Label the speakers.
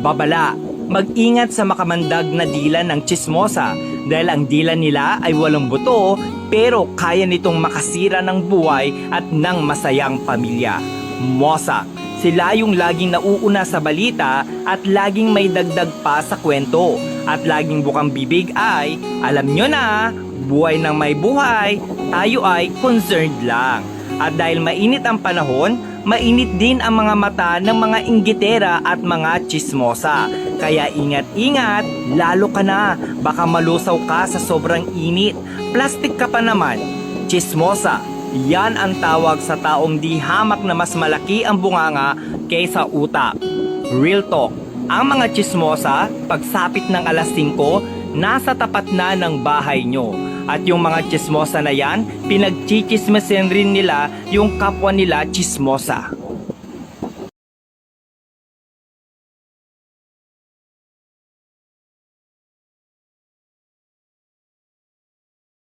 Speaker 1: Babala, mag-ingat sa makamandag na dila ng chismosa dahil ang dila nila ay walang buto pero kaya nitong makasira ng buhay at ng masayang pamilya. Mosa, sila yung laging nauuna sa balita at laging may dagdag pa sa kwento at laging bukang bibig ay, alam nyo na, buhay ng may buhay, tayo ay concerned lang. At dahil mainit ang panahon, mainit din ang mga mata ng mga inggitera at mga chismosa. Kaya ingat-ingat, lalo ka na, baka malusaw ka sa sobrang init. Plastic ka pa naman. Chismosa, yan ang tawag sa taong di hamak na mas malaki ang bunganga kaysa utak. Real talk, ang mga chismosa, pagsapit ng alas 5, nasa tapat na ng bahay nyo. At yung mga chismosa na yan, pinagchichismesin rin nila yung kapwa nila chismosa.